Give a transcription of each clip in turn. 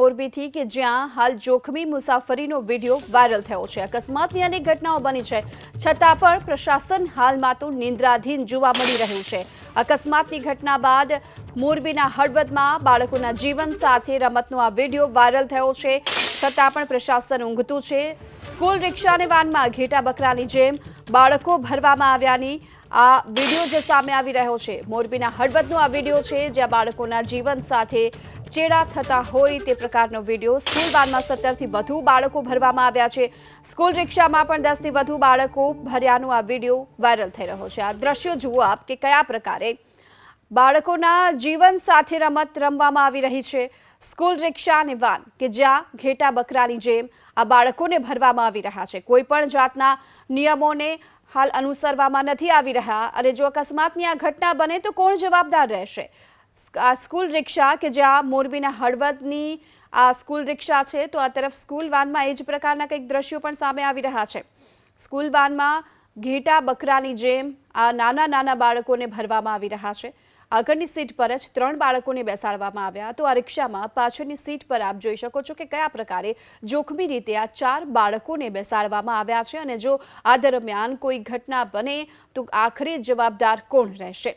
મોરબીથી કે જ્યાં હાલ જોખમી મુસાફરીનો વીડિયો વાયરલ થયો છે. અકસ્માતની અનેક ઘટનાઓ બની છે. છતાં પણ પ્રશાસન હાલમાં તો નિંદ્રાધીન જોવા મળી રહ્યું છે. અકસ્માતની ઘટના બાદ મોરબીના હળવદમાં બાળકોના જીવન સાથે રમતનો આ વીડિયો વાયરલ થયો છે. છતાં પણ પ્રશાસન ઊંઘતું છે. સ્કૂલ રિક્ષા અને વાનમાં ઘેટા બકરાની જેમ બાળકો ભરવામાં આવ્યાની આ વીડિયો જે સામે આવી રહ્યો છે. મોરબીના હળવદનો આ વીડિયો છે જ્યાં બાળકોના જીવન સાથે ચેડા થતા હોય તે પ્રકારનો વીડિયો સ્કૂલ વાનમાં સત્તરથી વધુ બાળકો ભરવામાં આવ્યા છે. સ્કૂલ રિક્ષામાં પણ દસથી વધુ બાળકો ભર્યાનો આ વીડિયો વાયરલ થઈ રહ્યો છે. આ દ્રશ્યો જુઓ આપ કે કયા પ્રકારે બાળકોના જીવન સાથે રમત રમવામાં આવી રહી છે. સ્કૂલ રિક્ષા અને વાન કે જ્યાં ઘેટા બકરાની જેમ આ બાળકોને ભરવામાં આવી રહ્યા છે. કોઈ પણ જાતના નિયમોને હાલ અનુસરવામાં નથી આવી રહ્યા અને જો અકસ્માતની આ ઘટના બને તો કોણ જવાબદાર રહેશે? આ સ્કૂલ રિક્ષા કે જ્યાં મોરબીના હળવદની આ સ્કૂલ રિક્ષા છે, તો આ તરફ સ્કૂલ વાનમાં એ જ પ્રકારના કંઈક દ્રશ્યો પણ સામે આવી રહ્યા છે. સ્કૂલ વાનમાં ઘેટા બકરાની જેમ આ નાના નાના બાળકોને ભરવામાં આવી રહ્યા છે. આગળની સીટ પર જ ત્રણ બાળકોને બેસાડવામાં આવ્યા. તો આ રિક્ષામાં પાછળની સીટ પર આપ જોઈ શકો છો કે કયા પ્રકારે જોખમી રીતે આ ચાર બાળકોને બેસાડવામાં આવ્યા છે અને જો આ દરમિયાન કોઈ ઘટના બને, તો આખરે જવાબદાર કોણ રહેશે?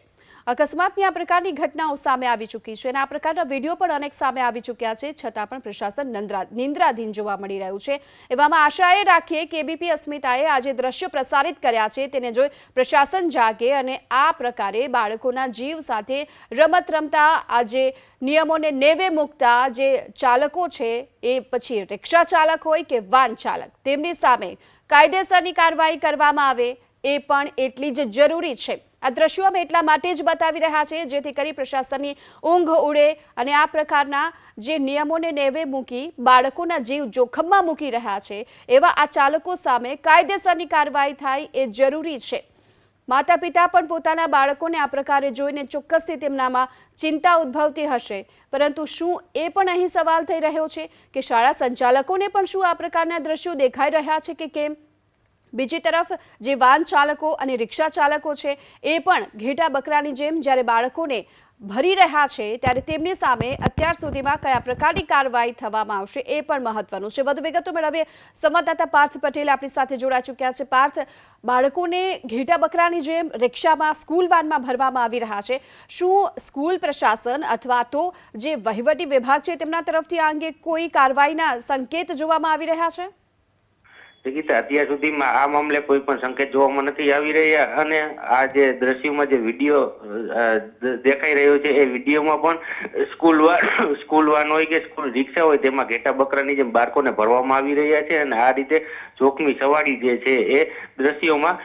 અકસ્માતની આ પ્રકારની ઘટનાઓ સામે આવી ચૂકી છે અને આ પ્રકારના વીડિયો પણ અનેક સામે આવી ચૂક્યા છે, છતાં પણ પ્રશાસન નિંદ્રાધીન જોવા મળી રહ્યું છે. એવામાં આશાએ રાખીએ કે એબીપી અસ્મિતાએ આજે દ્રશ્યો પ્રસારિત કર્યા છે, તેને જોઈ પ્રશાસન જાગે અને આ પ્રકારે બાળકોના જીવ સાથે રમત રમતા આજે નિયમોને નેવે મૂકતા જે ચાલકો છે, એ પછી રિક્ષા ચાલક હોય કે વાન ચાલક, તેમની સામે કાયદેસરની કાર્યવાહી કરવામાં આવે, એ પણ એટલી જ જરૂરી છે. આ દ્રશ્યો અમે એટલા માટે જ બતાવી રહ્યા છે જેથી કરી પ્રશાસનની ઊંઘ ઉડે અને આ પ્રકારના જે નિયમોને નેવે મૂકી બાળકોના જીવ જોખમમાં મૂકી રહ્યા છે, એવા આ ચાલકો સામે કાયદેસરની કાર્યવાહી થાય એ જરૂરી છે. માતા પિતા પણ પોતાના બાળકોને આ પ્રકારે જોઈને ચોક્કસથી તેમનામાં ચિંતા ઉદ્ભવતી હશે. પરંતુ શું એ પણ અહીં સવાલ થઈ રહ્યો છે કે શાળા સંચાલકોને પણ શું આ પ્રકારના દ્રશ્યો દેખાઈ રહ્યા છે કે કેમ? બીજી તરફ જે વાન ચાલકો અને રિક્ષા ચાલકો છે, એ પણ ઘેટા બકરાની જેમ જ્યારે બાળકોને ભરી રહ્યા છે, ત્યારે તેમની સામે અત્યાર સુધીમાં કયા પ્રકારની કાર્યવાહી થવામાં આવશે, એ પણ મહત્વનું છે. વધુ વિગતો મેળવીએ. સંવાદદાતા પાર્થ પટેલ આપણી સાથે જોડાઈ ચૂક્યા છે. પાર્થ, બાળકોને ઘેટા બકરાની જેમ રિક્ષામાં, સ્કૂલ વાનમાં ભરવામાં આવી રહ્યા છે. શું સ્કૂલ પ્રશાસન અથવા તો જે વહીવટી વિભાગ છે, તેમના તરફથી આ અંગે કોઈ કાર્યવાહીના સંકેત જોવામાં આવી રહ્યા છે? ગીતા અત્યાર સુધીમાં આ મામલે કોઈ પણ સંકેત જોવામાં નથી આવી રહ્યા અને આ જે દ્રશ્યમાં જે વીડિયો દેખાઈ રહ્યો છે, એ વિડીયોમાં પણ સ્કૂલ વાન સ્કૂલ વાન હોય કે સ્કૂલ રિક્ષા હોય, તેમાં ઘેટા બકરાની જેમ બાળકોને ભરવામાં આવી રહ્યા છે અને આ રીતે જોખમી સવારી જે છે એ દ્રશ્યોમાં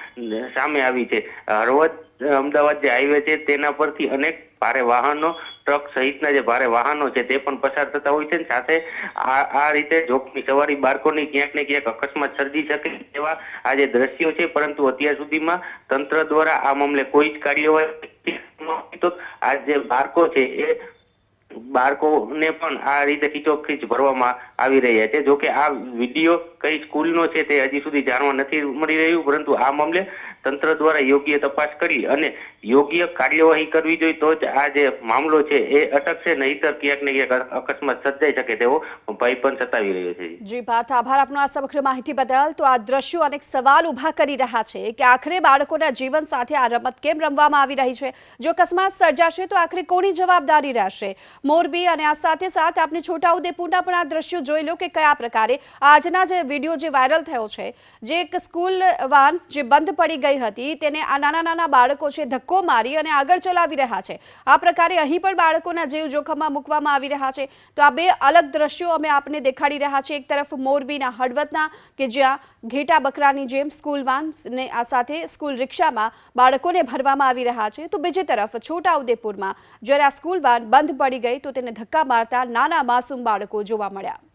સામે આવી છે. હળવદ, અમદાવાદ જે હાઈવે છે, તેના પરથી અનેક ભારે વાહનો, ટ્રક સહિતના જે ભારે વાહનો છે તે પણ પસાર થતા હોય છે સાથે આ રીતે જોખમી સવારી બાળકોની ક્યાંક ને ક્યાંક અકસ્માત સર્જી શકે તેવા આ જે દ્રશ્યો છે, પરંતુ અત્યાર સુધીમાં તંત્ર દ્વારા આ મામલે કોઈ જ કાર્યવાહી તો આ જે બાળકો છે એ બાળકોને પણ આ રીતે ખીચોખીચ ભરવામાં આવી રહ્યા છે. જોકે આ વીડિયો કઈ સ્કૂલનો છે તે હજી સુધી જાણવા નથી મળી રહ્યું, પરંતુ આ મામલે તંત્ર દ્વારા યોગ્ય તપાસ કરી અને યોગ્ય કાર્યવાહી કરવી જોઈએ તો જ આ જે મામલો છે એ અટકશે, નહીતર ક્યાંક ને ક્યાંક અકસ્માત સર્જાઈ શકે તેવો ભય પણ સતાવી રહ્યો છે. જી પાર્થ આભાર આપનો આ સમગ્ર માહિતી બદલ. તો આ દ્રશ્યો અનેક સવાલ ઊભા કરી રહ્યા છે કે આખરે બાળકોના જીવન સાથે આ રમત કેમ રમવામાં આવી રહી છે? જો અકસ્માત સર્જાશે તો આખરે કોની જવાબદારી રહેશે? મોરબી અને આ સાથે સાથ આપણે છોટાઉદેપુરના પણ આ દ્રશ્યો જોઈ લો કે કયા પ્રકારે આજના જે વીડિયો જે વાયરલ થયો છે, જે એક સ્કૂલ વાન જે બંધ પડી ગઈ હતી. તેને આ નાના નાના બાળકો છે ધક્કો મારી અને આગળ ચલાવી રહ્યા છે. આ પ્રકારે અહીં પણ બાળકોના જીવ જોખમમાં મૂકવામાં આવી રહ્યા છે. તો આ બે અલગ દ્રશ્યો અમે આપને દેખાડી રહ્યા છીએ. એક તરફ મોરબીના હળવદના, કે જ્યાં ઘેટા બકરાની જેમ સ્કૂલ વાન ને આ સાથે સ્કૂલ રિક્ષામાં બાળકોને ભરવામાં આવી રહ્યા છે. તો બીજી તરફ છોટાઉદેપુરમાં જ્યારે આ સ્કૂલ વાન બંધ પડી ગઈ, તો તેને ધક્કા મારતા નાના માસૂમ બાળકો જોવા મળ્યા.